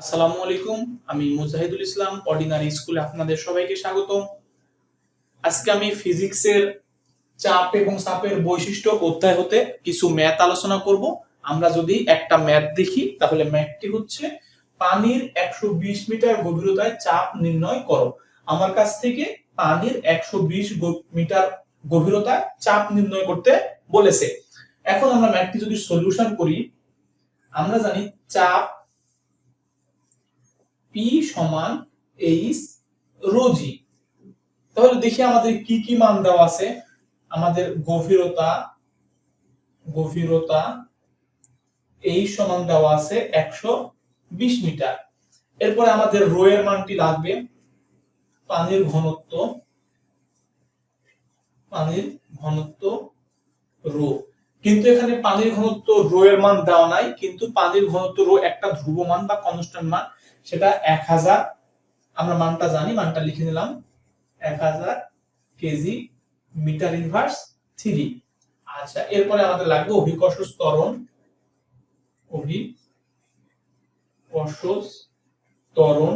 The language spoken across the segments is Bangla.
আসসালামু আলাইকুম, আমি মুজাহিদুল ইসলাম অর্ডিনারি স্কুলে আপনাদের সবাইকে স্বাগত আজকে আমি ফিজিক্সের চাপ এবং চাপের বৈশিষ্ট্য অধ্যায় হতে কিছু ম্যাথ আলোচনা করব। আমরা যদি একটা ম্যাথ দেখি, তাহলে ম্যাথটি হচ্ছে পানির একশো বিশ মিটার গভীরতায় চাপ নির্ণয় করো। আমার কাছ থেকে পানির একশো বিশ মিটার গভীরতায় চাপ নির্ণয় করতে বলেছে। এখন আমরা ম্যাথটি যদি সলিউশন করি, আমরা জানি চাপ পি সমান এইচ রোজি তাহলে দেখি আমাদের কি কি মান দেওয়া আছে। আমাদের গভীরতা গভীরতা এই সমান দেওয়া আছে একশো বিশ মিটার। এরপরে আমাদের রো মানটি লাগবে পানির ঘনত্ব পানির ঘনত্ব রো। কিন্তু এখানে পানির ঘনত্ব রো এর মান দেওয়া নাই, কিন্তু পানির ঘনত্ব রো একটা ধ্রুবমান বা কনস্ট্যান্ট মান। সেটা এক হাজার, আমরা মানটা জানি, মানটা লিখে নিলাম, এক হাজার কেজি মিটার ইনভার্স থ্রি আচ্ছা এরপরে আমাদের লাগবে অভিকর্ষ ত্বরণ অভিকর্ষ ত্বরণ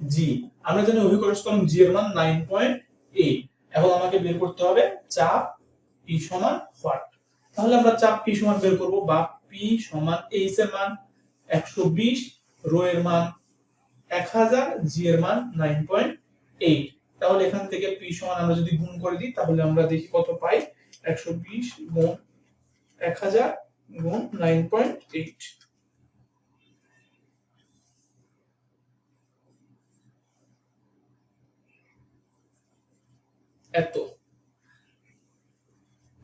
জি আমরা জানি অভিকর্ষ ত্বরণ জি এর মান নাইন পয়েন্ট এইট এখন আমাকে বের করতে হবে চাপ পি সমান হোয়াট তাহলে আমরা চাপ পি সমান বের করব বা পি সমান এইচ এর মান একশো বিশ রো এর মান এক হাজার জি এর মান নাইন পয়েন্ট এইট তাহলে এখান থেকে পি সমান আমরা যদি গুণ করে দিই, তাহলে আমরা দেখি কত পাই? একশো বিশ গুণ এক হাজার গুণ নাইন পয়েন্ট এইট এত।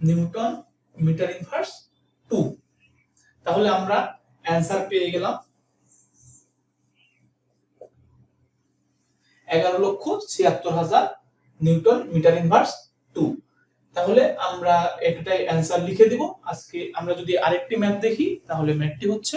নিউটন মিটার ইনভার্স টু তাহলে আমরা অ্যান্সার পেয়ে গেলাম এগারো লক্ষ ছিয়াত্তর হাজার নিউটন মিটার ইনভার্স টু তাহলে আমরা এটাই অ্যান্সার লিখে দিব। আজকে আমরা যদি আরেকটি ম্যাথ দেখি, তাহলে ম্যাথটি হচ্ছে